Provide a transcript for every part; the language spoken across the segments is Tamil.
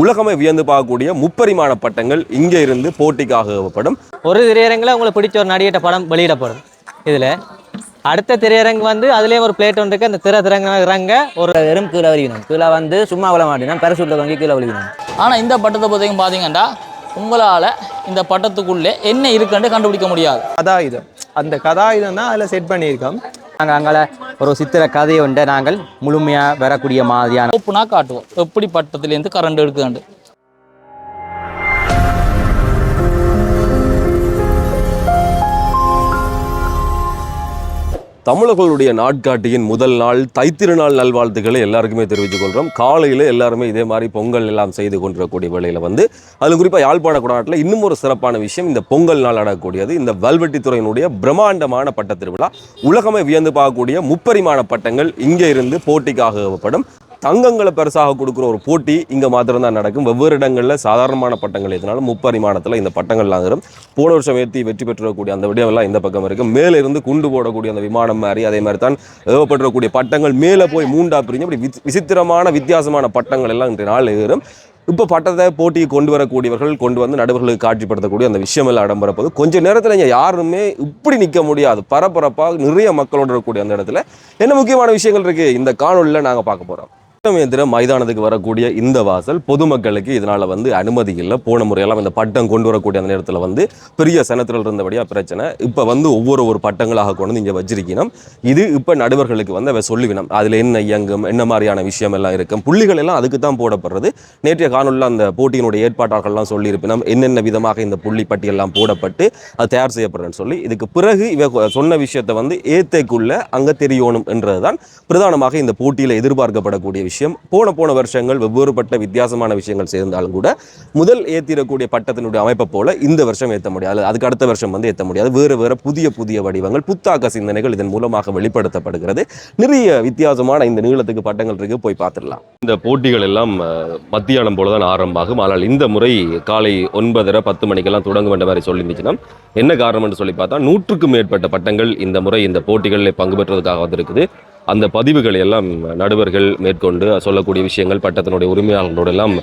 உலகமே வியந்து பார்க்கக்கூடிய முப்பரிமாண பட்டங்கள் இங்கே இருந்து போட்டிக்காக ஏவப்படும். ஒரு திரையரங்கில் உங்களுக்கு பிடிச்ச ஒரு நடிகட்ட படம் வெளியிடப்படும். இதில் அடுத்த திரையரங்கு வந்து அதுலேயே ஒரு பிளேட் ஒன்று இருக்கு. அந்த திரை திறங்க இறங்க ஒரு வெறும் கீழே வலிக்கணும் கீழே வந்து சும்மா விழ மாட்டேன். பேரசூட்டில் வாங்கி கீழே வலிக்கணும் ஆனால் இந்த பட்டத்தை பற்றியும் பார்த்தீங்கன்னா உங்களால் இந்த பட்டத்துக்குள்ளே என்ன இருக்குன்னு கண்டுபிடிக்க முடியாது. கதாயுதம். அந்த கதாயுதம் தான் அதில் செட் பண்ணியிருக்கோம். நாங்கள் அங்கே ஒரு சித்திர கதையை உண்டு. நாங்கள் முழுமையாக வரக்கூடிய மாதிரியான ஓப்புனா காட்டுவோம். எப்படி பட்டத்துலேருந்து கரண்ட் எடுக்குதுண்டு தமிழர்களுடைய நாட்காட்டியின் முதல் நாள் தைத்திருநாள் நல்வாழ்த்துக்களை எல்லாருக்குமே தெரிவித்துக் கொள்கிறோம். காலையில் எல்லாருமே இதே மாதிரி பொங்கல் எல்லாம் செய்து கொண்டிருக்கக்கூடிய வேளையில் வந்து அது குறிப்பாக யாழ்ப்பாண குடாநாட்டில் இன்னும் ஒரு சிறப்பான விஷயம் இந்த பொங்கல் நாள் நடக்கக்கூடியது. இந்த வல்வெட்டித்துறையினுடைய பிரம்மாண்டமான பட்ட திருவிழா. உலகமே வியந்து பார்க்கக்கூடிய முப்பரிமாண பட்டங்கள் இங்கே இருந்து போட்டிக்காகப்படும் தங்கங்களை பெருசாக கொடுக்குற ஒரு போட்டி இங்கே மாத்திரம் தான் நடக்கும். வெவ்வேறு இடங்களில் சாதாரணமான பட்டங்கள் எதுனாலும் முப்பரிமாணத்தில் இந்த பட்டங்கள்லாம் வரும் போன வருஷம் ஏற்றி வெற்றி பெற்றக்கூடிய அந்த விடயமெல்லாம் இந்த பக்கம் இருக்கு. மேலே இருந்து குண்டு போடக்கூடிய அந்த விமானம் மாதிரி அதே மாதிரி தான் ஏவப்பட்டுறக்கூடிய பட்டங்கள் மேலே போய் மூண்டா பிரிஞ்சு அப்படி வித்- விசித்திரமான வித்தியாசமான பட்டங்கள் எல்லாம் இன்றைய நாள் ஏறும். இப்போ பட்டத்தை போட்டியை கொண்டு வரக்கூடியவர்கள் கொண்டு வந்து நடுவர்களுக்கு காட்சிப்படுத்தக்கூடிய அந்த விஷயமெல்லாம் எல்லாம் கொஞ்சம் நேரத்தில் இங்கே யாருமே இப்படி நிற்க முடியாது. பரபரப்பாக நிறைய மக்களோட இருக்கக்கூடிய அந்த இடத்துல என்ன முக்கியமான விஷயங்கள் இருக்குது இந்த காணொலியில் நாங்கள் பார்க்க போகிறோம் சட்டமேந்திர மைதானத்துக்கு வரக்கூடிய இந்த வாசல் பொதுமக்களுக்கு இதனால வந்து அனுமதி இல்லை. போன முறையெல்லாம் இந்த பட்டம் கொண்டு வரக்கூடிய அந்த நேரத்தில் வந்து பெரிய சனத்தில் இருந்தபடியா பிரச்சனை. இப்போ வந்து ஒவ்வொரு ஒரு பட்டங்களாக கொண்டு வந்து இங்கே வச்சிருக்கணும். இது இப்போ நடுவர்களுக்கு வந்து அவ சொல்லுவினம். அதில் என்ன இயங்கும் என்ன மாதிரியான விஷயம் எல்லாம் இருக்கும். புள்ளிகள் எல்லாம் அதுக்கு தான் போடப்படுறது. நேற்றைய காணொலியில் அந்த போட்டியினுடைய ஏற்பாட்டாளர்கள்லாம் சொல்லியிருப்பினம். என்னென்ன விதமாக இந்த புள்ளி பட்டியெல்லாம் போடப்பட்டு அது தயார் செய்யப்படுறேன்னு சொல்லி இதுக்கு பிறகு இவ சொன்ன விஷயத்தை வந்து ஏத்தைக்குள்ள அங்கே தெரியணும் என்றதுதான் பிரதானமாக இந்த போட்டியில் எதிர்பார்க்கப்படக்கூடிய விஷயம். போன போன வருஷங்கள் வெவ்வேறுபட்ட வித்தியாசமான விஷயங்கள் சேர்ந்தாலும் கூட முதல் ஏத்திரக்கூடிய பட்டத்தினுடைய அமைப்பை போல இந்த வருஷம் ஏற்ற முடியாது. அதுக்கு அடுத்த வருஷம் வந்து ஏற்ற முடியாது. வேறு வேறு புதிய புதிய வடிவங்கள் புத்தாக்க சிந்தனைகள் இதன் மூலமாக வெளிப்படுத்தப்படுகிறது. நிறைய வித்தியாசமான இந்த நீளத்துக்கு பட்டங்கள் இருக்கு. போய் பார்த்துடலாம். இந்த போட்டிகள் எல்லாம் மத்தியானம் போல தான் ஆரம்பமாகும் ஆனால் இந்த முறை காலை ஒன்பதரை பத்து மணிக்கெல்லாம் தொடங்கும் என்ற மாதிரி சொல்லியிருந்துச்சுன்னா என்ன காரணம் என்று சொல்லி பார்த்தா நூற்றுக்கும் மேற்பட்ட பட்டங்கள் இந்த முறை இந்த போட்டிகளில் பங்கு பெற்றதுக்காக வந்திருக்குது. அந்த பதிவுகளை எல்லாம் நடுவர்கள் மேற்கொண்டு சொல்லக்கூடிய விஷயங்கள் பட்டத்தினுடைய உரிமையாளர்களோடு எல்லாம்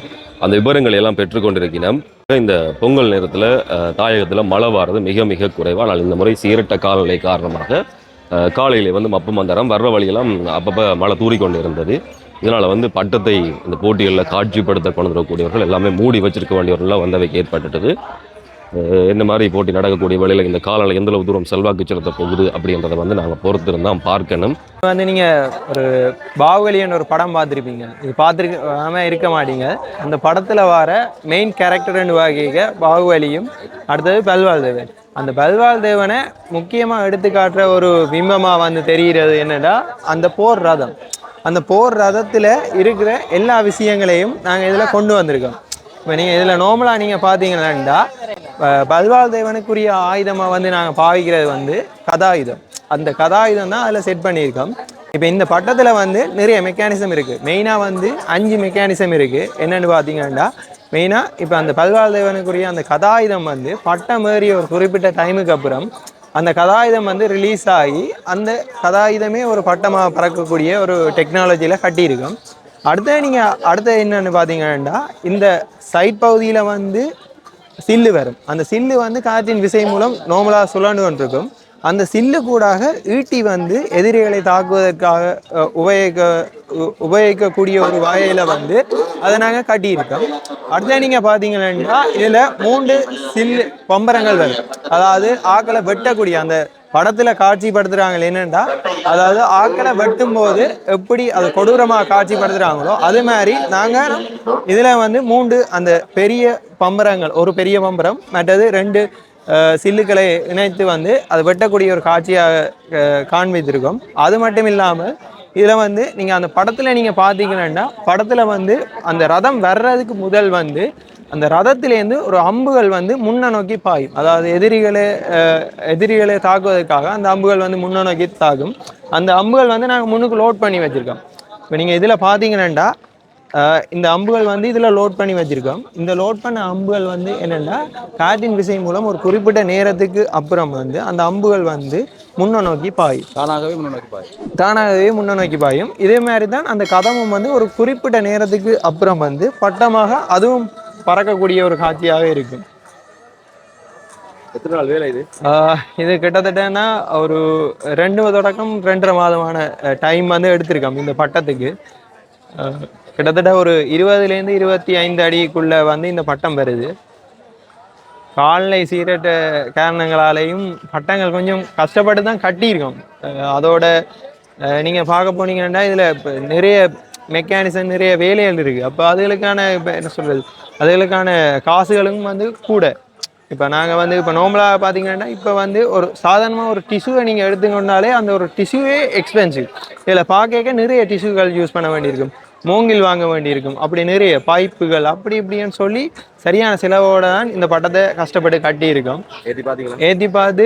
அந்த விவரங்களை எல்லாம் பெற்றுக்கொண்டிருக்கிறோம் இந்த பொங்கல் நேரத்தில் தாயகத்தில் மழை வாரது மிக மிக குறைவு ஆனால் இந்த முறை சீரட்ட காலநிலை காரணமாக காலையில் காலையிலே வந்து மப்பு மந்தரம் வர்ற வழியெல்லாம் அப்பப்போ மழை தூறிக்கொண்டு இருந்தது இதனால் வந்து பட்டத்தை இந்த போட்டிகளில் காட்சிப்படுத்த கொண்டு வரக்கூடியவர்கள் எல்லாமே மூடி வச்சிருக்க வேண்டியவர்கள்லாம் வந்தவைக்கு ஏற்பட்டுட்டது. என்ன மாதிரி போட்டி நடக்கக்கூடிய வேலையில் இந்த காலநிலை எந்தளவு தூரம் செல்வாக்கு செலுத்த போகுது அப்படின்றத வந்து நாங்கள் பொறுத்திருந்தான் பார்க்கணும். வந்து நீங்கள் ஒரு பாகுபலின்னு ஒரு படம் பார்த்துருப்பீங்க. இது பார்த்துருக்காம இருக்க மாட்டீங்க. அந்த படத்தில் வர மெயின் கேரக்டர்னு வகைக பாகுபலியும் அடுத்தது பல்வால் தேவன் அந்த பல்வால் தேவனை முக்கியமாக எடுத்து காட்டுற ஒரு பிம்பமாக வந்து தெரிகிறது என்னடா அந்த போர் ரதம். அந்த போர் ரதத்தில் இருக்கிற எல்லா விஷயங்களையும் நாங்கள் இதில் கொண்டு வந்திருக்கோம். இப்போ நீங்கள் இதில் நார்மலாக நீங்கள் பார்த்தீங்கன்னாண்டா பல்வாள் தேவனுக்குரிய ஆயுதமாக வந்து நாங்கள் பாவிக்கிறது வந்து கதாயுதம். அந்த கதாயுதம் தான் அதில் செட் பண்ணியிருக்கோம். இப்போ இந்த பட்டத்தில் வந்து நிறைய மெக்கானிசம் இருக்குது மெயினாக வந்து அஞ்சு மெக்கானிசம் இருக்குது என்னென்னு பார்த்தீங்கன்னா மெயினாக இப்போ அந்த பல்வால் தேவனுக்குரிய அந்த கதாயுதம் வந்து பட்டம் ஏறிய ஒரு குறிப்பிட்ட டைமுக்கு அப்புறம் அந்த கதாயுதம் வந்து ரிலீஸ் ஆகி அந்த கதாயுதமே ஒரு பட்டமாக பறக்கக்கூடிய ஒரு டெக்னாலஜியில் கட்டியிருக்கோம். அடுத்த நீங்கள் அடுத்த என்னென்னு பார்த்தீங்கன்னா இந்த சைட் பகுதியில் வந்து சில்லு வரும். அந்த சில்லு வந்து காற்றின் விசை மூலம் நார்மலாக சுழண்டு கொண்டிருக்கும். அந்த சில்லு கூடாக ஈட்டி வந்து எதிரிகளை தாக்குவதற்காக உபயோகிக்க உ- உபயோகிக்கக்கூடிய ஒரு வகையில் வந்து அதை நாங்கள் கட்டியிருக்கோம். அடுத்த நீங்கள் பார்த்தீங்கன்னா இதில் மூன்று சில்லு பம்பரங்கள் வரும். அதாவது ஆக்களை வெட்டக்கூடிய அந்த படத்தில் காட்சிப்படுத்துகிறாங்க என்னென்னா அதாவது ஆக்களை வெட்டும் போது எப்படி அதை கொடூரமாக காட்சிப்படுத்துகிறாங்களோ அது மாதிரி நாங்கள் இதில் வந்து மூன்று அந்த பெரிய பம்பரங்கள் ஒரு பெரிய பம்பரம் மற்றது ரெண்டு சில்லுகளை சில்லுக்களை இணைத்து வந்து அதை வெட்டக்கூடிய ஒரு காட்சியாக காண்பித்திருக்கோம். அது மட்டும் இல்லாமல் இதில் வந்து நீங்கள் அந்த படத்தில் நீங்கள் பார்த்தீங்கன்னா படத்தில் வந்து அந்த ரதம் வர்றதுக்கு முதல் வந்து அந்த ரதத்திலேருந்து ஒரு அம்புகள் வந்து முன்ன நோக்கி பாயும். அதாவது எதிரிகளை எதிரிகளை தாக்குவதற்காக அந்த அம்புகள் வந்து முன்ன நோக்கி தாக்கும் அந்த அம்புகள் வந்து நாங்கள் முன்னுக்கு லோட் பண்ணி வச்சுருக்கோம். இப்போ நீங்கள் இதில் பார்த்தீங்கன்னா இந்த அம்புகள் வந்து இதில் லோட் பண்ணி வச்சிருக்கோம். இந்த லோட் பண்ண அம்புகள் வந்து என்னென்னா காற்றின் விசை மூலம் ஒரு குறிப்பிட்ட நேரத்துக்கு அப்புறம் வந்து அந்த அம்புகள் வந்து முன்ன நோக்கி பாயும். தானாகவே முன்னோக்கி பாய் தானாகவே முன்ன நோக்கி பாயும். இதே மாதிரி தான் அந்த கதமும் வந்து ஒரு குறிப்பிட்ட நேரத்துக்கு அப்புறம் வந்து பட்டமாக அதுவும் பறக்கக்கூடிய ஒரு காட்சியாக இருக்கும் எத்தனை நாள் வேலை இது? இது கிட்டத்தட்டனா ஒரு ரெண்டு தொடக்கம் ரெண்டரை மாதமான டைம் வந்து எடுத்திருக்கோம் இந்த பட்டத்துக்கு. கிட்டத்தட்ட ஒரு இருபதுலேருந்து இருபத்தி ஐந்து அடிக்குள்ள வந்து இந்த பட்டம் வருது. கால்நடை சீரட்ட காரணங்களாலேயும் பட்டங்கள் கொஞ்சம் கஷ்டப்பட்டு தான் கட்டியிருக்கோம். அதோட ஆஹ் நீங்க பார்க்க போனீங்கன்னா இதுல நிறைய மெக்கானிசம் நிறைய வேலைகள் இருக்கு. அப்போ அதுகளுக்கான இப்போ என்ன சொல்றது அதுகளுக்கான காசுகளும் வந்து கூட. இப்போ நாங்கள் வந்து இப்போ நார்மலாக பார்த்தீங்கன்னா இப்போ வந்து ஒரு சாதாரணமாக ஒரு டிஷ்யூவை நீங்கள் எடுத்துக்கொண்டாலே அந்த ஒரு டிஷ்யூவே எக்ஸ்பென்சிவ் இதில் பார்க்க நிறைய டிஷ்யூகள் யூஸ் பண்ண வேண்டியிருக்கும். மூங்கில் வாங்க வேண்டியிருக்கும். அப்படி நிறைய பைப்புகள் அப்படி இப்படின்னு சொல்லி சரியான செலவோட தான் இந்த பட்டத்தை கஷ்டப்பட்டு கட்டியிருக்கோம். ஏற்றி பார்த்து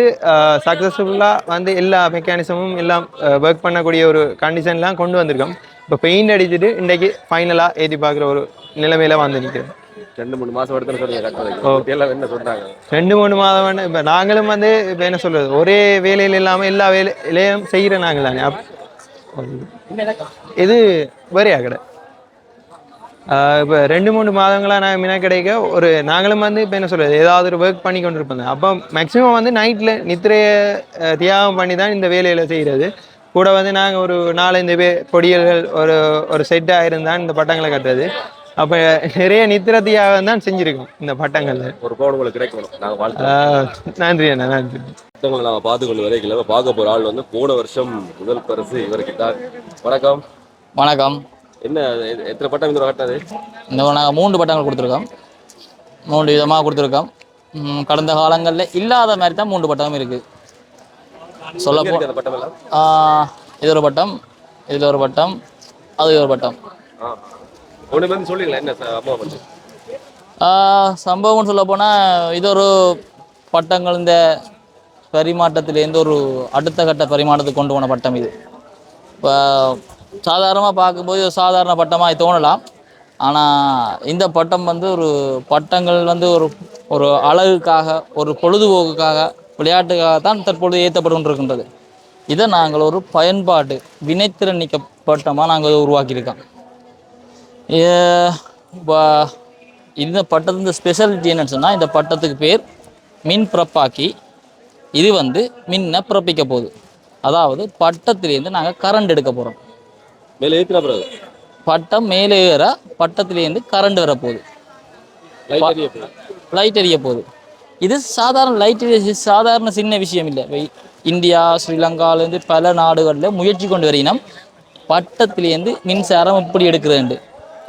சக்ஸஸ்ஃபுல்லாக வந்து எல்லா மெக்கானிசமும் எல்லாம் ஒர்க் பண்ணக்கூடிய ஒரு கண்டிஷன்லாம் கொண்டு வந்திருக்கோம். இப்போ பெயிண்ட் அடிச்சுட்டு இன்றைக்கி ஃபைனலாக ஏற்றி பார்க்குற ஒரு நிலைமையில வந்து நிற்கிறோம் ரெண்டு மூணு மாசம் எடுத்து சொல்லுங்க கட்டுறதுக்கு எல்லாம் என்ன சொல்றாங்க ரெண்டு மூணு மாதம் வேணும். இப்போ நாங்களும் வந்து இப்போ என்ன சொல்கிறது ஒரே வேலையில் இல்லாமல் எல்லா வேலையிலையும் செய்கிற நாங்கள் தானே. அப் இது வரியா கடை? இப்போ ரெண்டு மூணு மாதங்களாக நான் மின கிடைக்க ஒரு நாங்களும் வந்து இப்போ என்ன சொல்கிறது ஏதாவது ஒரு ஒர்க் பண்ணி கொண்டு இருப்போம் அப்போ மேக்ஸிமம் வந்து நைட்டில் நித்திரையை தியாகம் பண்ணி தான் இந்த வேலையில் செய்கிறது கூட வந்து நாங்கள் ஒரு நாலஞ்சு பேர் பொடியல்கள் ஒரு ஒரு செட்டாக இருந்தால் இந்த பட்டங்களை கட்டுறது. அப்போ நிறைய நித்திர தியாகம் தான் செஞ்சுருக்கோம் இந்த பட்டங்களில். ஒரு பவுன் உங்களுக்கு கிடைக்கணும். நாங்க வாழ்த்து நன்றி அண்ணா நன்றி. புத்தகங்களை நாம பார்த்து கொண்டு வரைக்கல பார்க்க போற ஆள் வந்து போன வருஷம் முதல் பரிசு இவருக்கு தான் வணக்கம். வணக்கம். என்ன எத்தனை பட்டம் இந்த கட்டினது இந்த நாங்கள் மூன்று பட்டங்கள் கொடுத்துருக்கோம். மூன்று விதமாக கொடுத்துருக்கோம். கடந்த காலங்களில் இல்லாத மாதிரி தான் மூன்று பட்டமும் இருக்குது எல்லாம் ஆஹ், இது ஒரு பட்டம் இதில் ஒரு பட்டம் அது ஒரு பட்டம். ஆ. ஒன்று வந்து சொல்லுங்களேன் என்ன அம்மா வந்து? சம்பவம்னு சொல்ல போனால் இது ஒரு பட்டங்கள் இந்த பரிமாற்றத்திலேருந்து ஒரு அடுத்த கட்ட பரிமாற்றத்துக்கு கொண்டு போன பட்டம் இது. இப்போ சாதாரணமாக பார்க்கும்போது ஒரு சாதாரண பட்டமாக தோணலாம். ஆனால் இந்த பட்டம் வந்து ஒரு பட்டங்கள் வந்து ஒரு ஒரு அழகுக்காக ஒரு பொழுதுபோக்குக்காக விளையாட்டுக்காக தான் தற்பொழுது ஏற்றப்பட்டு இதை நாங்கள் ஒரு பயன்பாடு வினைத்திறன் நீக்க பட்டமாக நாங்கள் உருவாக்கியிருக்கோம். இந்த பட்டத்து இந்த ஸ்பெஷாலிட்டி என்னன்னு சொன்னால் இந்த பட்டத்துக்கு பேர் மின் பிறப்பாக்கி. இது வந்து மின்னை பிறப்பிக்க போகுது. அதாவது பட்டத்திலேருந்து நாங்கள் கரண்ட் எடுக்க போகிறோம் மேலே ஏற்றின பிறகு? பட்டம் மேலே ஏற பட்டத்திலேருந்து கரண்ட் வரப்போகுது லைட் எரிய போகுது. லைட் எரிய போகுது. இது சாதாரண லைட் எரிய சாதாரண சின்ன விஷயம் இல்லை. இந்தியா ஸ்ரீலங்காலேருந்து பல நாடுகளில் முயற்சி கொண்டு வரையினம் பட்டத்திலேருந்து மின்சாரம் இப்படி எடுக்கிறேன்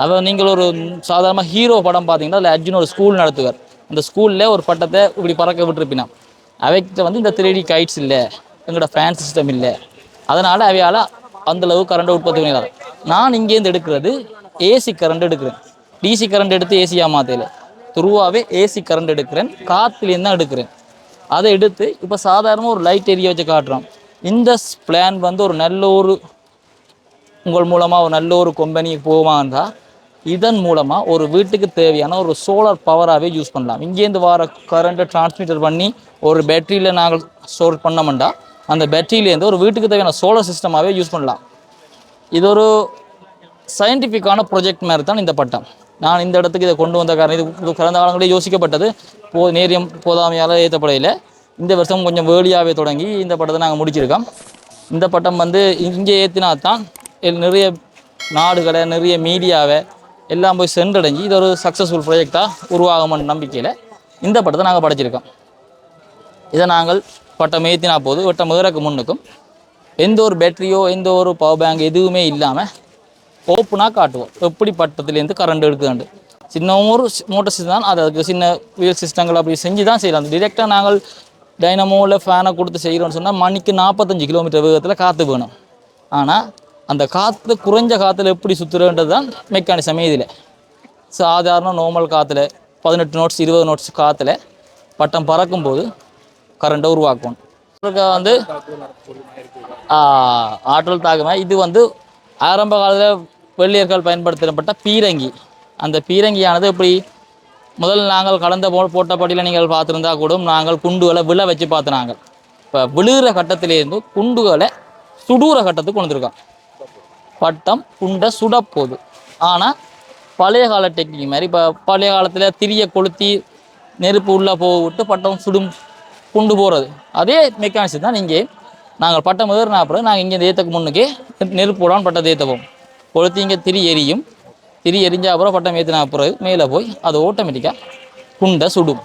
அவன் நீங்கள் ஒரு சாதாரணமாக ஹீரோ படம் பார்த்தீங்கன்னா அதில் அர்ஜுன் ஒரு ஸ்கூல் நடத்துவார். அந்த ஸ்கூலில் ஒரு பட்டத்தை இப்படி பறக்க விட்டுருப்பினான். அவைக்கிட்ட வந்து இந்த த்ரீ கைட்ஸ் இல்லை எங்களோட ஃபேன் சிஸ்டம் இல்லை. அதனால் அவையால் அந்தளவு கரண்ட் உற்பத்தி பண்ணிடாது நான் இங்கேருந்து எடுக்கிறது ஏசி கரண்ட் எடுக்கிறேன். டிசி கரண்ட் எடுத்து ஏசியாக மாற்றல துருவாவே ஏசி கரண்ட் எடுக்கிறேன். காற்றுலேருந்து தான் எடுக்கிறேன். அதை எடுத்து இப்போ சாதாரணமாக ஒரு லைட் ஏரியா வச்சு காட்டுறோம் இந்த பிளான் வந்து ஒரு நல்ல ஒரு உங்கள் மூலமாக ஒரு நல்ல ஒரு கம்பெனிக்கு போவான்றா இதன் மூலமாக ஒரு வீட்டுக்கு தேவையான ஒரு சோலார் பவராகவே யூஸ் பண்ணலாம். இங்கேருந்து வர கரண்ட்டை டிரான்ஸ்மிட்டர் பண்ணி ஒரு பேட்டரியில் நாங்கள் ஸ்டோர் பண்ணோம்டா அந்த பேட்டரியிலேருந்து ஒரு வீட்டுக்கு தேவையான சோலார் சிஸ்டமாகவே யூஸ் பண்ணலாம். இது ஒரு சயின்டிஃபிக்கான ப்ரொஜெக்ட் மாதிரி தான் இந்த பட்டம். நான் இந்த இடத்துக்கு இதை கொண்டு வந்த காரணம் இது கடந்த காலங்களே யோசிக்கப்பட்டது. போ நேரியம் போதாமையால் ஏற்றப்படையில் இந்த வருஷம் கொஞ்சம் வேலியாகவே தொடங்கி இந்த பட்டத்தை நாங்கள் முடிச்சிருக்கோம். இந்த பட்டம் வந்து இங்கே ஏற்றினா தான் நிறைய நாடுகளை நிறைய மீடியாவை எல்லாம் போய் சென்றடைஞ்சு இது ஒரு சக்ஸஸ்ஃபுல் ப்ராஜெக்டாக உருவாகும்னு நம்பிக்கையில் இந்த பட்டத்தை நாங்கள் படைச்சிருக்கோம். இதை நாங்கள் பட்டம் ஏற்றினா போது வட்டம் முதலுக்கு முன்னுக்கும் எந்த ஒரு பேட்டரியோ எந்த ஒரு பவர் பேங்க் எதுவுமே இல்லாமல் ஓப்பனாக காட்டுவோம். எப்படி பட்டத்துலேருந்து கரண்ட் எடுக்குதுண்டு சின்ன ஒரு மோட்டர் சிஸ்டம் தான் அது அதுக்கு சின்ன வீல் சிஸ்டங்கள் அப்படி செஞ்சு தான் செய்யலாம். டிரெக்டாக நாங்கள் டைனமோவில் ஃபேனை கொடுத்து செய்கிறோம்னு சொன்னால் மணிக்கு நாற்பத்தஞ்சு கிலோமீட்டர் வேகத்தில் காற்று வேணும். ஆனால் அந்த காற்று குறைஞ்ச காற்றுல எப்படி சுற்றுறன்றது தான் மெக்கானிசமே இதில். சாதாரண நார்மல் காற்றுல பதினெட்டு நோட்ஸ் இருபது நோட்ஸ் காற்றுல பட்டம் பறக்கும்போது கரண்ட்டை உருவாக்கும் வந்து ஆற்றல் தாக்குமே இது வந்து ஆரம்ப காலத்தில் வெள்ளியர்கள் பயன்படுத்தப்பட்ட பீரங்கி. அந்த பீரங்கியானது எப்படி முதல் நாங்கள் கலந்த போ போட்டபடியில் நீங்கள் பார்த்துருந்தா கூட நாங்கள் குண்டுகளை விழ வச்சு பார்த்து நாங்கள். இப்போ விழுகிற கட்டத்திலேருந்து குண்டுகளை சுடூர கட்டத்துக்கு கொண்டு வந்திருக்கோம் பட்டம் குண்டை சுடப்போகுது ஆனால் பழைய கால டெக்னிக் மாதிரி இப்போ பழைய காலத்தில் திரிய கொளுத்தி நெருப்பு உள்ளே போக விட்டு பட்டம் சுடும் குண்டு போகிறது அதே மெக்கானிசம் தான் இங்கே. நாங்கள் பட்டம் ஏறினா அப்புறம் நாங்கள் இங்கே ஏற்றக்கு முன்னுக்கே நெருப்பு போடாமல் பட்டத்தை ஏற்றுவோம் கொளுத்தி இங்கே திரி எரியும். திரி எரிஞ்ச அப்புறம் பட்டம் ஏற்றினா அப்புறம் மேலே போய் அது ஆட்டோமேட்டிக்காக குண்டை சுடும்.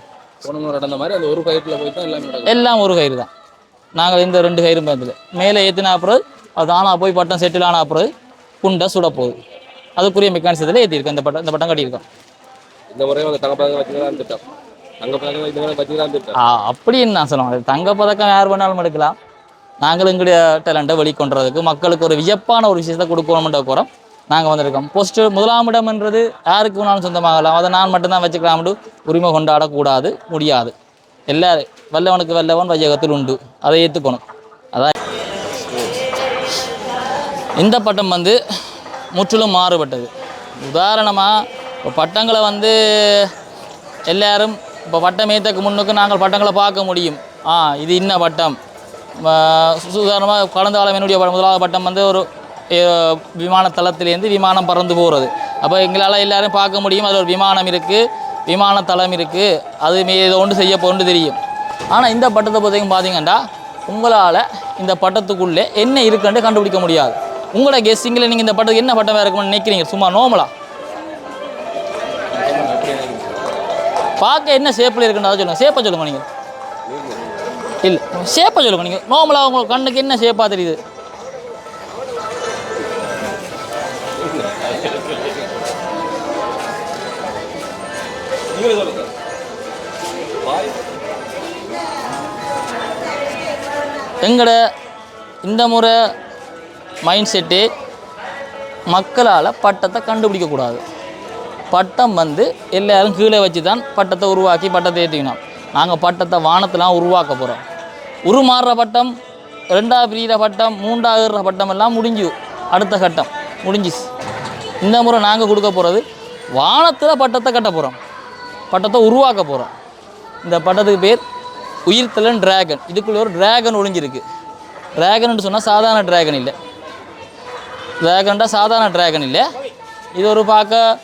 நடந்த மாதிரி அந்த ஒரு கயிற்றுல போய் தான் எல்லாமே எல்லாம் ஒரு கயிறு தான். நாங்கள் இந்த ரெண்டு கயிறு பார்த்துல மேலே ஏற்றின அப்புறம் அது ஆனா போய் பட்டம் செட்டில் ஆன அப்புறம் குண்டை சுட போகுது அதுக்குரிய மெக்கானிசத்தில் ஏற்றிருக்கோம் இந்த பட்டம் இந்த பட்டம் கட்டியிருக்கோம். இந்த முறையும் அந்த தங்கப்பதக்கம் வச்சுக்கலாம் திட்டம் தங்கப்பதக்கம் இந்த முறை வச்சுக்கலாம் திட்டம் ஆ, அப்படின்னு நான் சொல்லுவேன் தங்கப்பதக்கம் யார் வேணாலும் எடுக்கலாம். நாங்கள் எங்களுடைய டேலண்ட்டை வெளிக்கொண்டுறதுக்கு மக்களுக்கு ஒரு வியப்பான ஒரு விஷயத்தை கொடுக்கணும்ன்ற போகிறோம் நாங்கள் வந்திருக்கோம். போஸ்ட் முதலாம் இடம்ன்றது யாருக்கு வேணாலும் சொந்தமாகலாம். அதை நான் மட்டும்தான் வச்சுக்கலாம்னு உரிமை கொண்டாடக்கூடாது முடியாது. எல்லாரும் வல்லவனுக்கு வல்லவன் வையகத்தில் உண்டு. அதை ஏற்றுக்கணும் இந்த பட்டம் வந்து முற்றிலும் மாறுபட்டது. உதாரணமாக இப்போ பட்டங்களை வந்து எல்லோரும் இப்போ பட்டம் ஏற்றக்கு முன்னுக்கு நாங்கள் பட்டங்களை பார்க்க முடியும். ஆ இது இன்ன பட்டம். உதாரணமாக கடந்த காலம் என்னுடைய ப- முதலாவது பட்டம் வந்து ஒரு விமான தளத்திலேருந்து விமானம் பறந்து போகிறது அப்போ எங்களால் எல்லோரும் பார்க்க முடியும் அதில் ஒரு விமானம் இருக்குது விமான தளம் இருக்குது அது மீ ஏதோ ஒன்று செய்ய போன்று தெரியும். ஆனால் இந்த பட்டத்தை பொறுத்தவரைக்கும் பார்த்தீங்கன்னா உங்களால் இந்த பட்டத்துக்குள்ளே என்ன இருக்குன்னு கண்டுபிடிக்க முடியாது. உங்களோட கெஸ்டிங்கில் நீங்கள் இந்த பட்டத்துக்கு என்ன பட்டம் இருக்கும்னு நினைக்கிறீங்க? சும்மா நோமலா பார்க்க என்ன ஷேப்பில் இருக்குன்னு அதை சொல்லுங்கள் ஷேப்பை சொல்லுங்கள் நீங்கள் இல்லை ஷேப்பை சொல்லுங்க நீங்கள் நார்மலாக உங்களுக்கு கண்ணுக்கு என்ன ஷேப்பாக தெரியுது? எங்கட இந்த முறை மைண்ட் செட்டு மக்களால் பட்டத்தை கண்டுபிடிக்கக்கூடாது. பட்டம் வந்து எல்லாரும் கீழே வச்சு தான் பட்டத்தை உருவாக்கி பட்டத்தை ஏற்றிக்கணும். நாங்கள் பட்டத்தை வானத்தெலாம் உருவாக்க போகிறோம் உருமாறுற பட்டம் ரெண்டாவது பிரிகிற பட்டம் மூன்றாவது பட்டம் எல்லாம் முடிஞ்சு அடுத்த கட்டம். முடிஞ்சிச்சு. இந்த முறை நாங்கள் கொடுக்க போகிறது வானத்தில் பட்டத்தை கட்ட போகிறோம் பட்டத்தை உருவாக்க போகிறோம் இந்த பட்டத்துக்கு பேர் உயிர்த்தலன் டிராகன் இதுக்குள்ளே ஒரு டிராகன் ஒழிஞ்சிருக்கு டிராகன் சொன்னால் சாதாரண டிராகன் இல்லை. ட்ராகன்டா சாதாரண ட்ராகன் இல்லை இது ஒரு பார்க்க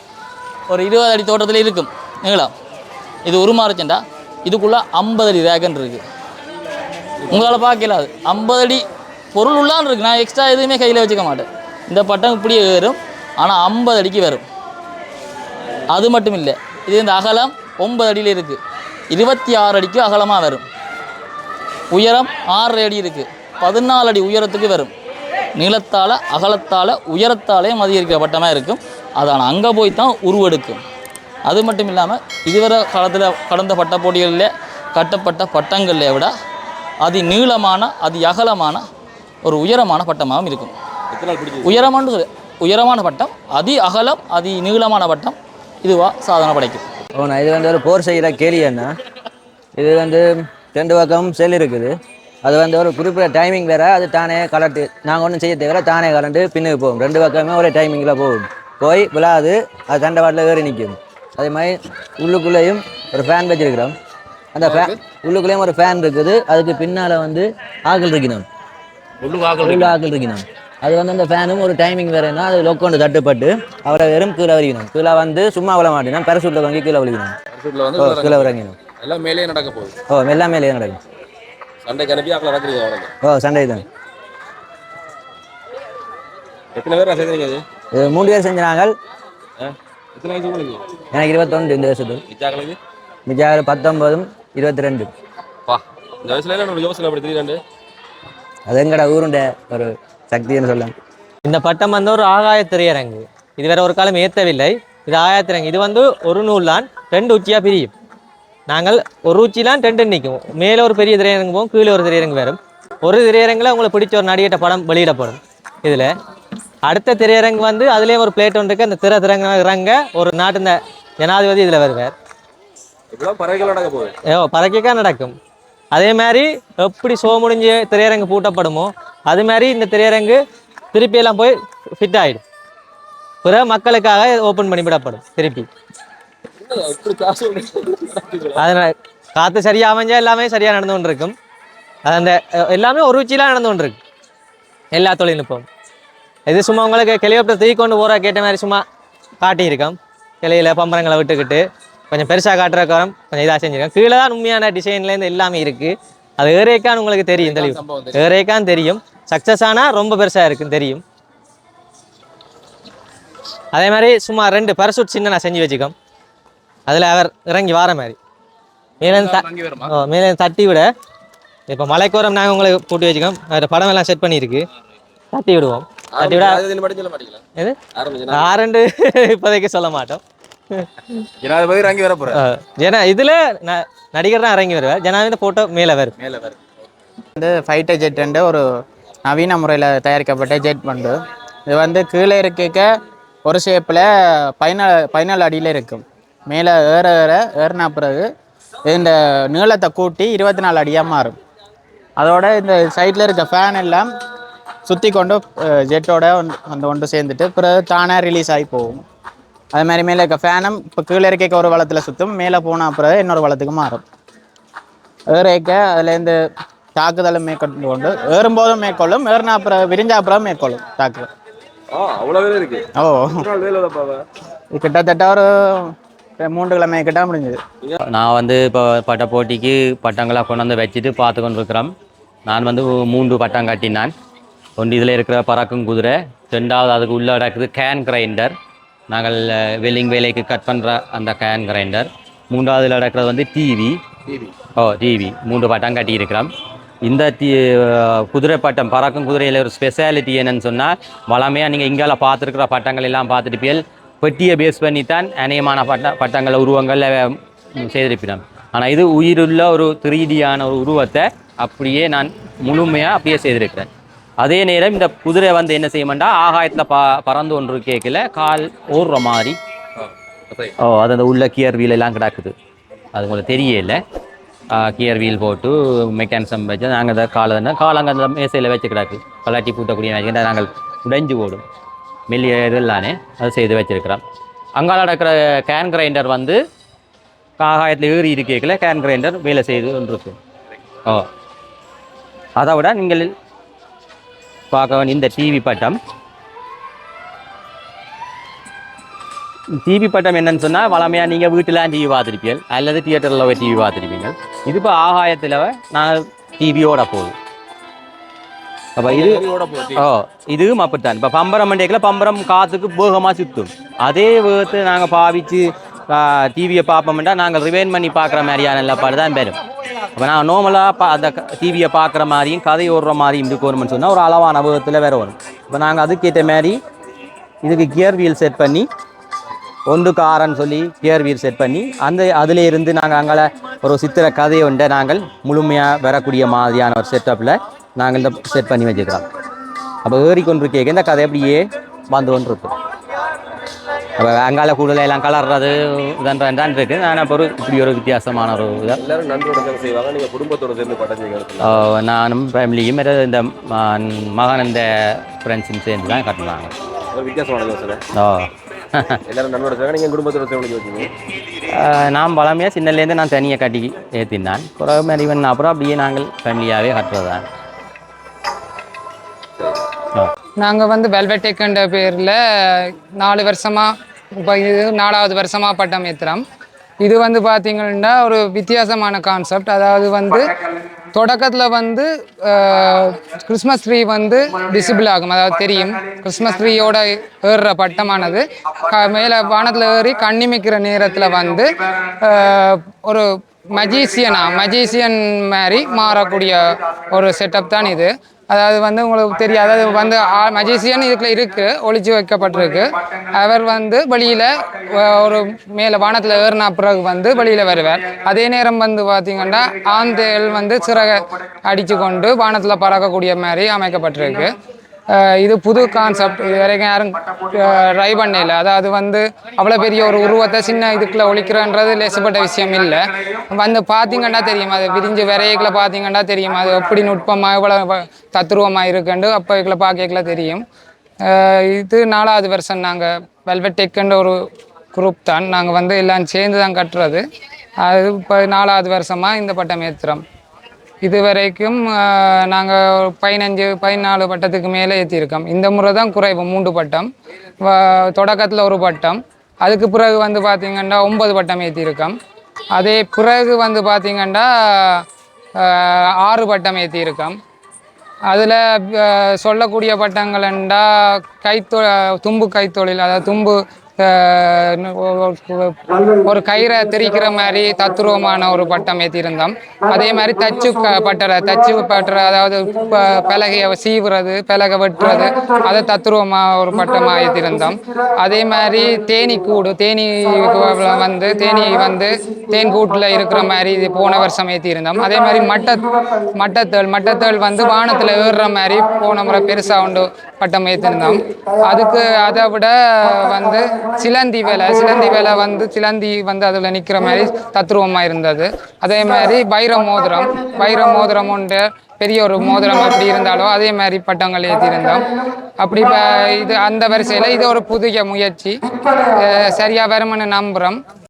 ஒரு இருபது அடி தோட்டத்தில் இருக்கும். நீங்களா? இது உருமாறுச்சுண்டா இதுக்குள்ளே ஐம்பது அடி டிராகன் இருக்குது உங்களால் பார்க்கல அது ஐம்பது அடி பொருள் உள்ளான் இருக்குது நான் எக்ஸ்ட்ரா எதுவுமே கையில் வச்சுக்க மாட்டேன். இந்த பட்டம் இப்படியே வரும் ஆனால் ஐம்பது அடிக்கு வரும். அது மட்டும் இல்லை. இது இந்த அகலம் ஒன்பது அடியில் இருக்குது இருபத்தி ஆறு அடிக்கு அகலமாக வரும். உயரம் ஆறு அடி இருக்குது பதினாலு அடி உயரத்துக்கு வரும். நீளத்தால் அகலத்தால் உயரத்தாலேயும் அதிகரிக்கிற பட்டமாக இருக்கும். அதான் அங்கே போய் தான் உருவெடுக்கும். அது மட்டும் இல்லாமல் இதுவரை காலத்தில் கடந்த பட்ட போட்டிகளில் கட்டப்பட்ட பட்டங்களை விட அதி நீளமான அதி அகலமான ஒரு உயரமான பட்டமாகவும் இருக்கும். உயரமான உயரமான பட்டம் அதி அகலம் அதி நீளமான பட்டம் இதுவா சாதனை படைக்கும் ஓண்ணா இது வந்து ஒரு போர் செய்கிற கேலி அண்ணா இது வந்து ரெண்டு பக்கம் செல் இருக்குது அது வந்து ஒரு குறிப்பிட்ட டைமிங் வேறு அது தானே கலட்டு. நாங்கள் ஒன்றும் செய்ய தேவையில்ல தானே கலண்டு பின்னுக்கு போகும் ரெண்டு பக்கமே ஒரே டைமிங்கில் போகும். போய் விழாது அது தண்டை வாட்டில் ஏறி நிற்கும் அதே மாதிரி உள்ளுக்குள்ளேயும் ஒரு ஃபேன் வச்சிருக்கிறோம் அந்த ஃபேன் உள்ளுக்குள்ளேயும் ஒரு ஃபேன் இருக்குது. அதுக்கு பின்னால் வந்து ஆக்கள் இருக்கணும். உள்ள ஆக்கள் இருக்கணும். அது வந்து அந்த ஃபேனும் ஒரு டைமிங் வேறுனா அது லொக்கொண்டு தட்டுப்பட்டு அவரை வெறும் கீழே வலிக்கணும் கீழே வந்து சும்மா விழ மாட்டேன். பேரசூட்டில் வாங்கி கீழே இதுல கீழே இறங்கணும். எல்லாம் மேலேயே நடக்க போகுது. ஓ எல்லாம் மேலே நடக்கும். சண்டைக்கு அனுப்பி ஆக்கில் நடக்கிறீங்க அவனுக்கு ஓ சண்டை தான் எத்தனை பேர் சேர்ந்தீங்க அது இது மூணு பேர் செஞ்ச நாங்கள்? எத்தனை வயசு உங்களுக்கு? எனக்கு இருபத்தொன்று இந்த வருஷத்து மிச்சாக்களுக்கு? மிஜாவில் பத்தொன்பதும் இருபத்தி ரெண்டு பா இந்த வயசுல என்ன யோசனை அப்படி தெரியுறாண்டு அது எங்கடா ஊருண்ட ஒரு சக்தின்னு சொல்லலாம். இந்த பட்டம் வந்து ஒரு ஆகாய திரையரங்கு இதுவரை ஒரு காலம் ஏற்றவில்லை இது ஆகாய திரையரங்கு இது வந்து ஒரு நூலான் ரெண்டு உச்சியாக பிரியும். நாங்கள் ஒரு உச்சிலாம் ரெண்டு நிற்கும். மேலே ஒரு பெரிய திரையரங்கு போகும் கீழே ஒரு திரையரங்கு வரும் ஒரு திரையரங்கில் உங்களுக்கு பிடிச்ச ஒரு நடிகட்ட படம் வெளியிடப்படும். இதில் அடுத்த திரையரங்கு வந்து அதுலேயும் ஒரு பிளேட் ஒன்று இருக்குது அந்த திரை திறங்க இறங்க ஒரு நாட்டின் ஜனாதிபதி இதில் வருவார். ஏ பறக்கைக்கா நடக்கும். அதே மாதிரி எப்படி ஷோ முடிஞ்சு திரையரங்கு பூட்டப்படுமோ அது மாதிரி இந்த திரையரங்கு திருப்பி எல்லாம் போய் ஃபிட் ஆகிடும் பிறகு மக்களுக்காக ஓப்பன் பண்ணி விடப்படும் திருப்பி. அதனால காற்று சரியா அமைஞ்சா எல்லாமே சரியாக நடந்து கொண்டு இருக்கும் அது அந்த எல்லாமே ஒரு உச்சிலாம் நடந்து கொண்டு இருக்கு எல்லா தொழில்நுட்பம் இது சும்மா உங்களுக்கு கிளியோப்பத்தை தூக்கி கொண்டு போகிற கேட்ட மாதிரி சும்மா காட்டியிருக்கோம். கிளையில பம்பரங்களை விட்டுக்கிட்டு கொஞ்சம் பெருசாக காட்டுறக்காரம் கொஞ்சம் இதாக செஞ்சிருக்கோம். கீழே தான் உண்மையான டிசைன்லேருந்து எல்லாமே இருக்குது அது ஏரேக்கான்னு உங்களுக்கு தெரியும் தெளிவு ஏரேக்கான்னு தெரியும். சக்ஸஸ் ஆனால் ரொம்ப பெருசாக இருக்குன்னு தெரியும். அதே மாதிரி சும்மா ரெண்டு பரசூட் சின்ன நான் செஞ்சு வச்சுக்கோம். அதில் அவர் இறங்கி வார மாதிரி. மேலே அங்கே வருமா? ஓ மேலே தட்டி விட. இப்போ மலைக்கோரம் நாங்கள் உங்களுக்கு போட்டு வச்சுக்கோம். அதில் படம் எல்லாம் செட் பண்ணியிருக்கு. தட்டி விடுவோம். தட்டி விட எது? ஆரண்டு இப்போதைக்கு சொல்ல மாட்டோம். ஜனாதிபதி இறங்கி வர அஹ் ஜன இதில் நடிகர் தான் இறங்கி வருவார். ஜனாவின் ஃபோட்டோ மேலே வரும் மேல வரும் வந்து ஃபைட்டர் ஜெட்டுன்ட்டு ஒரு நவீன முறையில் தயாரிக்கப்பட்ட ஜெட் பண்டு இது வந்து கீழே இருக்க ஒரு ஷேப்பில் பதினாலு பதினாலு அடியில் இருக்கும். மேலே ஏற ஏற ஏறின பிறகு இந்த நீளத்தை கூட்டி இருபத்தி நாலு அடியாக மாறும். அதோட இந்த சைடில் இருக்க ஃபேன் எல்லாம் சுற்றி கொண்டு ஜெட்டோட அந்த ஒன்று சேர்ந்துட்டு பிறகு தானாக ரிலீஸ் ஆகி போகும். அது மாதிரி மேலே இருக்க ஃபேனும் இப்போ கீழே இருக்க ஒரு வளத்தில் சுற்றும் மேலே போன பிறகு இன்னொரு வளத்துக்கு மாறும். ஏறேக்க அதுலேருந்து தாக்குதலும் மேற்கொண்டு கொண்டு ஏறும்போதும் மேற்கொள்ளும் ஏறினா அப்புறம் விரிஞ்சா அப்புறம் மேற்கொள்ளும் தாக்குதல். ஓ. கிட்டத்தட்ட ஒரு மூன்று கிழமை கிட்ட முடிஞ்சது. நான் வந்து இப்போ பட்ட போட்டிக்கு பட்டங்களாக கொண்டு வந்து வச்சுட்டு பார்த்து கொண்டு இருக்கிறோம் நான் வந்து மூன்று பட்டம் கட்டினான். ஒன்று இதில் இருக்கிற பறக்கும் குதிரை ரெண்டாவது அதுக்கு உள்ளே நடக்குது கேன் கிரைண்டர் நாங்கள் வெல்லிங் வேலைக்கு கட் பண்ணுற அந்த கேன் கிரைண்டர் மூன்றாவதுல நடக்கிறது வந்து டிவி ஓ டிவி மூன்று பட்டம் கட்டியிருக்கிறோம். இந்த டி குதிரை பட்டம் பறக்கும் குதிரையில் ஒரு ஸ்பெஷாலிட்டி என்னன்னு சொன்னால் வளமையாக நீங்கள் இங்கால பார்த்துருக்கிற பட்டங்கள் எல்லாம் பார்த்துட்டு போய் பெட்டியை பேஸ் பண்ணித்தான் அநேகமான பட்ட பட்டங்களை உருவங்களை செய்திருப்பினோம் ஆனால் இது உயிருள்ள ஒரு த்ரீடியான ஒரு உருவத்தை அப்படியே நான் முழுமையாக அப்படியே செய்திருக்கிறேன். அதே நேரம் இந்த குதிரை வந்து என்ன செய்யுமெண்டா ஆகாயத்தில் ப பறந்து ஒன்று கேட்கல கால் ஓடுற மாதிரி. ஓ அது அந்த உள்ள கியர் வீல் எல்லாம் கிடக்குது. அது உங்களுக்கு தெரியல. கியர் வீல் போட்டு மெக்கானிசம் வச்சு நாங்கள் காலை தான் கால் அங்கே அந்த மேசையில் வச்சு கிடக்கு. கலாட்டி பூட்டக்கூடிய நாங்கள் உடைஞ்சு ஓடும். மெல்லிய இதெல்லானே அது செய்து வச்சிருக்கிறோம் அங்கால நடக்கிற கேன் கிரைண்டர் வந்து ஆகாயத்தில் ஏறி இருக்கல கேன் கிரைண்டர் வேலை செய்து கொண்டிருக்கு. ஓ. அதை விட நீங்கள் பார்க்க வேண்டிய இந்த டிவி பட்டம். டிவி பட்டம் என்னன்னு சொன்னால் வளமையாக நீங்கள் வீட்டில் டிவி பார்த்துருப்பீங்க அல்லது தியேட்டரில் போய் டிவி பார்த்துருப்பீங்க இது இப்போ ஆகாயத்தில் நான் டிவியோட போகுது. அப்போ இது ஓ இதுவும் அப்படித்தான். இப்போ பம்பரம் மண்டேக்கில் பம்பரம் காற்றுக்கு வேகமாக சுற்றும் அதே வேகத்தை நாங்கள் பாவிச்சு டிவியை பார்ப்போம்னா நாங்கள் ரிவைன் பண்ணி பார்க்குற மாதிரியான நிலப்பாடு தான் பெறும். அப்போ நான் நோமலாக பா அந்த டிவியை பார்க்குற மாதிரியும் கதை ஓடுற மாதிரியும் இருக்கணும்னு சொன்னால் ஒரு அளவான வேகத்தில் வேறு வரும். இப்போ நாங்கள் அதுக்கேற்ற மாதிரி இதுக்கு கியர் வீல் செட் பண்ணி ஒன்று காரன்னு சொல்லி கியர் வீல் செட் பண்ணி அந்த அதில் இருந்து நாங்கள் அங்கே ஒரு சித்திர கதையை ஒன்றை நாங்கள் முழுமையாக வரக்கூடிய மாதிரியான ஒரு செட்டப்பில் நாங்கள் இந்த செட் பண்ணி வச்சுக்கிறோம் அப்போ ஏறிக்கொண்டிருக்கேங்க இந்த கதை அப்படியே வந்து கொண்டிருக்கும் அப்போ அங்கால கூடுதல் எல்லாம் கலர்றது இதன்றான் தான் இருக்குது ஆனால் இப்போ ஒரு இப்படி ஒரு வித்தியாசமான ஒரு இதை. எல்லாரும் நன்றோட சேர்ந்து செய்வாங்க. நீங்க குடும்பத்தோட சேர்ந்து ஆஹ் நானும் ஃபேமிலியும் இந்த மகன் இந்த ஃப்ரெண்ட்ஸும் சேர்ந்து தான் கட்டினாங்க. ஓ. நான் பழமையாக சின்னலேருந்து நான் தனியாக கட்டி ஏற்றினான் பிறகு மறிவன் அப்புறம் அப்படியே நாங்கள் ஃபேமிலியாகவே கட்டுறது தான் நாங்கள் வந்து வெல்வெட்டேக்குன்ற பேரில் நாலு வருஷமாக இப்போ இது நாலாவது வருஷமாக பட்டம் ஏற்றுறோம் இது வந்து பார்த்திங்கன்னா ஒரு வித்தியாசமான கான்செப்ட் அதாவது வந்து தொடக்கத்தில் வந்து கிறிஸ்மஸ் ட்ரீ வந்து விசிபிள் ஆகும். அதாவது தெரியும். கிறிஸ்மஸ் ட்ரீயோட ஏறுற பட்டமானது. க- மேலே வானத்தில் ஏறி கண்ணிமிக்கிற நேரத்தில் வந்து ஒரு மஜீசியனா மஜீசியன் மாதிரி மாறக்கூடிய ஒரு செட்டப் தான் இது. அதாவது வந்து உங்களுக்கு தெரியும். அதாவது வந்து மஜீசியன் இதுக்குள்ள இருக்கு. ஒழிச்சு வைக்கப்பட்டிருக்கு. அவர் வந்து வழியில் ஒரு மேலே வானத்தில் ஏறின பிறகு வந்து வழியில் வருவார். அதே நேரம் வந்து பார்த்தீங்கன்னா ஆந்தேல் வந்து சிறகை அடித்து கொண்டு வானத்தில் பறக்கக்கூடிய மாதிரி அமைக்கப்பட்டிருக்கு. இது புது கான்செப்ட் இது வரைக்கும் யாரும் ட்ரை பண்ணல. அதாவது வந்து அவ்வளோ பெரிய ஒரு உருவத்தை சின்ன இதுக்குள்ள ஒழிக்கிறன்றது லேசப்பட்ட விஷயம் இல்லை. வந்து பார்த்தீங்கன்னா தெரியும்? அது விரிஞ்சு விரையக்குள்ள பார்த்தீங்கன்னா தெரியும்? அது எப்படி நுட்பமாக எவ்வளோ தத்துருவமாக இருக்குன்னு அப்போ இதில் பார்க்கல தெரியும். இது நாலாவது வருஷம் நாங்கள் வெல்வெட் டெக்குன்ற ஒரு குரூப் தான். நாங்கள் வந்து எல்லாம் சேர்ந்து தான் கட்டுறது. அது இப்போ நாலாவது வருஷமாக இந்த பட்டம் ஏற்றுறோம் இது வரைக்கும் நாங்கள் பதினஞ்சு பதினாலு பட்டத்துக்கு மேலே ஏற்றிருக்கோம் இந்த முறை தான் குறைவு மூன்று பட்டம். தொடக்கத்தில் ஒரு பட்டம். அதுக்கு பிறகு வந்து பார்த்திங்கன்னா ஒன்பது பட்டம் ஏற்றிருக்கோம் அதே பிறகு வந்து பார்த்திங்கன்னா ஆறு பட்டம் ஏற்றிருக்கோம் அதில் சொல்லக்கூடிய பட்டங்கள் என்றால் கைத்தொ தும்பு கைத்தொழில் அதாவது தும்பு ஒரு கயிறை திரிக்கிற மாதிரி தத்துருவமான ஒரு பட்டம் ஏற்றியிருந்தோம் அதே மாதிரி தச்சு க பட்டறை தச்சு பட்டறை அதாவது ப- பலகையை சீவுறது பலகை வெட்டுறது அதை தத்துருவமாக ஒரு பட்டமாக ஏற்றிருந்தோம் அதே மாதிரி தேனி கூடு தேனி வந்து தேனி வந்து தேன் கூட்டில் இருக்கிற மாதிரி இது போன வருஷம் ஏற்றியிருந்தோம் அதே மாதிரி மட்ட மட்டத்தேள் மட்டத்தேள் வந்து வானத்தில் ஏறுற மாதிரி போன முறை பெருசாக உண்டு பட்டம் ஏற்றிருந்தோம் அதுக்கு அதை விட வந்து சிலந்தி வேலை சிலந்தி வேலை வந்து சிலந்தி வந்து அதில் நிற்கிற மாதிரி தத்ரூபமாக இருந்தது. அதே மாதிரி வைர மோதிரம் வைர மோதிரம் உண்டு. பெரிய ஒரு மோதிரம் எப்படி இருந்தாலோ அதே மாதிரி பட்டங்கள் ஏற்றிருந்தோம் அப்படி இப்போ இது அந்த வரிசையில் இது ஒரு புதிய முயற்சி. அஹ் சரியா வரும்னு நம்புகிறோம்